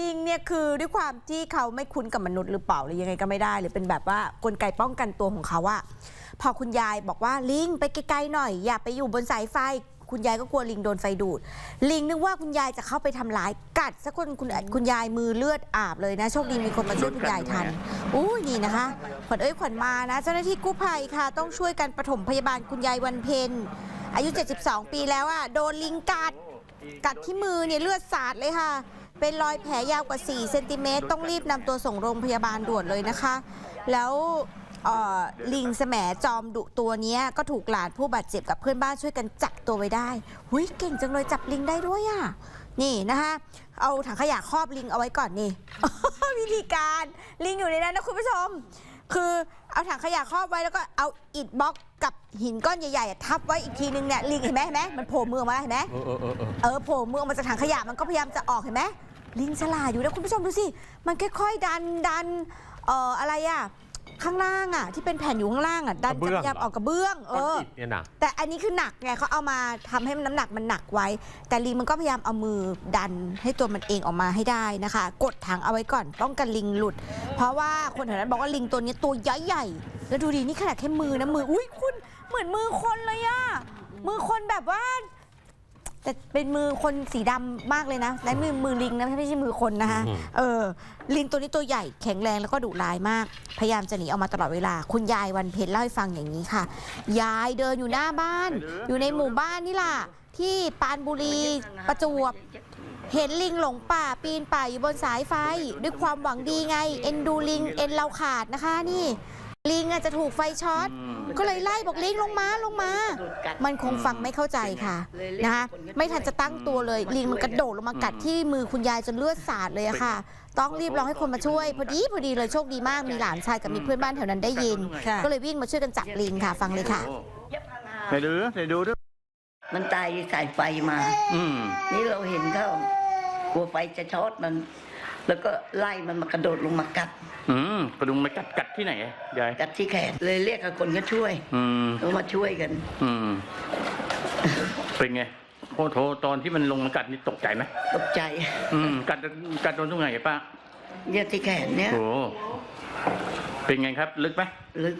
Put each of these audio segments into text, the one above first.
ลิงเนี่ยคือด้วยความที่เขาไม่คุ้นกับมนุษย์หรือเปล่าหรือยังไงก็ไม่ได้ หรือเป็นแบบว่ากลไกป้องกันตัวของเขาอะพอคุณยายบอกว่าลิงไปไกลๆหน่อย อย่าไปอยู่บนสายไฟ คุณยายก็กลัวลิงโดนไฟดูด ลิงนึกว่าคุณยายจะเข้าไปทำร้ายกัดสักคนคุณคุณยายมือเลือดอาบเลยนะโชคดีมีคนมาช่วยคุณยายทัน อู้ยนี่นะคะ ขวัญเอ้ยขวัญมานะ เจ้าหน้าที่กู้ภัยค่ะ ต้องช่วยกันปฐมพยาบาลคุณยายวันเพ็ญอายุ 72 ปีแล้วอะโดนลิงกัด กัดที่มือเนี่ยเลือดสาดเลยค่ะ เป็นรอยแผลยาวกว่า 4 เซนติเมตร ต้องรีบนำตัวส่งโรงพยาบาลด่วนเลยนะคะ แล้วเอ่อลิงแสมจอมดุตัวเนี้ยก็ถูกหลานผู้บาดเจ็บกับเพื่อนบ้านช่วยกันจับตัวไว้ได้หุยเก่งจังเลยจับลิงได้ด้วยอะ นี่นะคะเอาถังขยะครอบลิงเอาไว้ก่อนนี่วิธีการลิงอยู่ในนั้นนะคุณผู้ชม คือเอาถังขยะครอบไว้แล้วก็เอาอิฐบล็อกกับหินก้อนใหญ่ๆอะทับไว้อีกทีนึงเนี่ยลิงเห็นไหมเห็นไหมมันโผล่มือออกมาเห็นไหมเออเออเออเออเออโผล่มือออกมาจากถังขยะมันก็พยายามจะออกเห็นไหม ลิงฉลาดอยู่นะคุณผู้ชมดูสิ มันค่อยๆ ดันดันเอ่ออะไรอะ ข้างล่างอะ ที่เป็นแผ่นอยู่ข้างล่างอะดันจะพยายามออกกระเบื้อง เอก้อนอ อิฐเนี่ยนะแต่อันนี้คือหนักไงเขาเอามาทำให้มันน้ำหนักมันหนักไว้ แต่ลิงมันก็พยายามเอามือดันให้ตัวมันเองออกมาให้ได้นะคะ กดถังเอาไว้ก่อนป้องกันลิงหลุด เพราะว่าคนแถวนั้นบอกว่าลิงตัวนี้ตัวใหญ่ใหญ่ๆแล้วดูดินี่ขนาดแค่มือนะมืออุ้ยคุณเหมือนมือคนเลยอะมือคนแบบว่า แต่เป็นมือคนสีดำมากเลยนะนั่นมือมือลิงนะไม่ใช่มือคนนะคะอืมเออลิงตัวนี้ตัวใหญ่แข็งแรงแล้วก็ดุร้ายมาก พยายามจะหนีออกมาตลอดเวลา คุณยายวันเพ็ญเล่าให้ฟังอย่างนี้ค่ะ ยายเดินอยู่หน้าบ้าน อยู่ในหมู่บ้านนี่ล่ะ ที่ปรานบุรีประจวบ เห็นลิงหลงป่าปีนป่ายอยู่บนสายไฟ ด้วยความหวังดีไง เอ็นดูลิง เอ็นเราขาดนะคะนี่ ลิงอาจจะถูกไฟช็อตก็เลยไล่บอกลิงลงมาลงมา มันคงฟังไม่เข้าใจค่ะนะคะไม่ทันจะตั้งตัวเลย ลิงมันกระโดดลงมากัดที่มือคุณยายจนเลือดสาดเลยอะค่ะ ต้องรีบร้องให้คนมาช่วย พอดีพอดีเลยโชคดีมากมีหลานชายกับมีเพื่อนบ้านแถวนั้นได้ยินค่ะก็เลยวิ่งมาช่วยกันจับลิงค่ะ ฟังเลยค่ะไหนดูไหนดูด้วยมันตายสายไฟมา อืมนี่เราเห็นเขากลัวไฟจะช็อตมัน แล้วก็ไล่มันมากระโดดลงมากัด อืมกระดุมมากัดกัดที่ไหนยายกัดที่แขนเลยเรียกให้คนก็ช่วยอืม เขามาช่วยกัน อืม เป็นไงโอ้โหตอนที่มันลงมากัดนี่ตกใจไหมตกใจอืม กัดกัดโดนตรงไหนป้าเนี่ยที่แขนเนี่ยโอ้เป็นไงครับ ลึกไหมลึก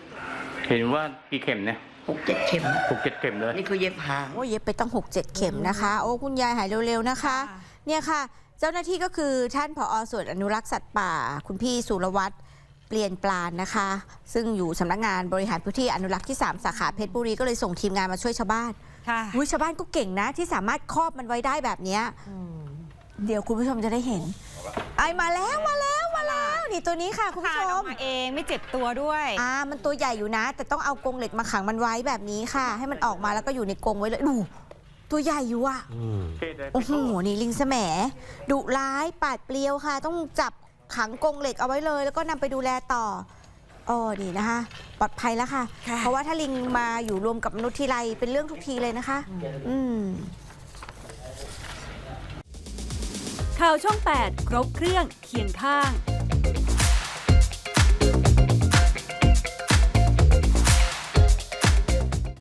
เห็นว่ากี่เข็มเนี่ยหกเจ็ดเข็ม หกเจ็ดเข็มเลย นี่เขาเย็บหาง โอ้ยเย็บไปตั้ง 6 7 เข็มนะคะ โอ้ คุณยายหายเร็ว ๆ นะคะ เนี่ยค่ะ เจ้าหน้าที่ก็คือท่านผอส่วนอนุรักษ์สัตว์ป่า คุณพี่สุรวัตรเปลี่ยนปลานนะคะ ซึ่งอยู่สำนักงานบริหารพื้นที่อนุรักษ์ที่ 3 สาขาเพชรบุรีก็เลยส่งทีมงานมาช่วยชาวบ้านค่ะอุ้ยชาวบ้านก็เก่งนะ ที่สามารถครอบมันไว้ได้แบบเนี้ยเดี๋ยวคุณผู้ชมจะได้เห็น ไอมาแล้วมาแล้วมาแล้วนี่ตัวนี้ค่ะคุณคาผู้นชออมกมาเองไม่เจ็บตัวด้วยอ่ามันตัวใหญ่อยู่นะ แต่ต้องเอากรงเหล็กมาขังมันไว้แบบนี้ค่ะ ให้มันออกมาแล้วก็อยู่ในกรงไว้เลยดู ตัวใหญ่อยู่อะอืมโอ้โห นี่ลิงแสมดุร้ายปาดเปรียวค่ะ ต้องจับขังกรงเหล็กเอาไว้เลย แล้วก็นำไปดูแลต่ออ๋อนี่นะคะ ปลอดภัยแล้วค่ะค่ะ เพราะว่าถ้าลิงมาอยู่รวมกับมนุษย์ทีไรเป็นเรื่องทุกทีเลยนะคะ อืมข่าวช่อง 8 ครบเครื่องเคียงข้าง